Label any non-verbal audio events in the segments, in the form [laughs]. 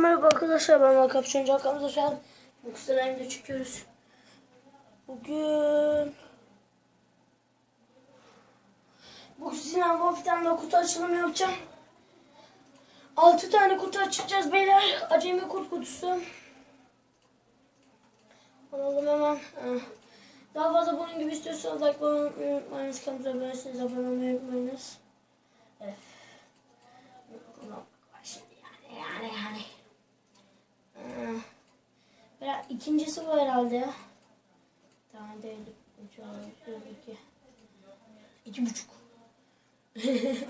merhaba arkadaşlar ben Malkap Şenci arkamızda şu an kısa çıkıyoruz. Bugün bu Sinan Wolf'tan da kutu açılımı yapacağım. 6 tane kutu açacağız beyler. Acemi kurt kutusu. Alalım hemen. Daha fazla bunun gibi istiyorsanız like olmayı unutmayınız. Kanalımıza olmayı abone olmayı unutmayınız. Evet. İkincisi bu herhalde tane. Üç var. iki. İki buçuk. [laughs]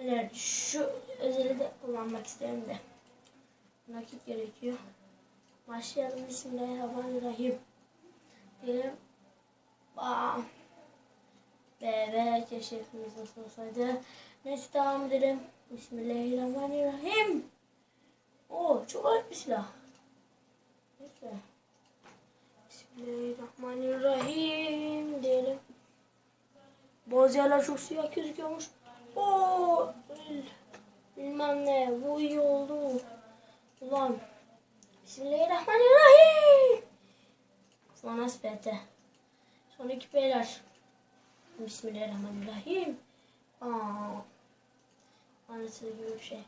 evet şu özeli de kullanmak isterim de. Nakit gerekiyor. Başlayalım. Bismillahirrahmanirrahim. Diyelim. Bam. Evet keşfimiz nasıl olsaydı. Neyse devam edelim. Bismillahirrahmanirrahim. Oo çok ağır bir silah. Neyse. Bismillahirrahmanirrahim diyelim. Bazı yerler çok siyah gözüküyormuş. Oo bilmem ne bu iyi oldu. Ulan. Bismillahirrahmanirrahim. Sonra spete. Sonraki beyler. Bismillahirrahmanirrahim. Aa. Anası gibi bir şey.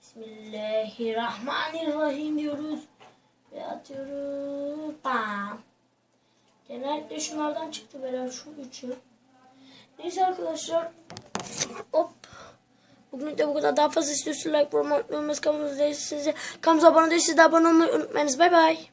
Bismillahirrahmanirrahim diyoruz. Ve atıyoruz. Bam. Genellikle şunlardan çıktı beyler şu üçü. Neyse arkadaşlar. Hop. Bugün de bu kadar. Daha fazla istiyorsanız like, promote, unutmayınız. Kanalımıza abone değilseniz de abone olmayı unutmayınız. Bay bay.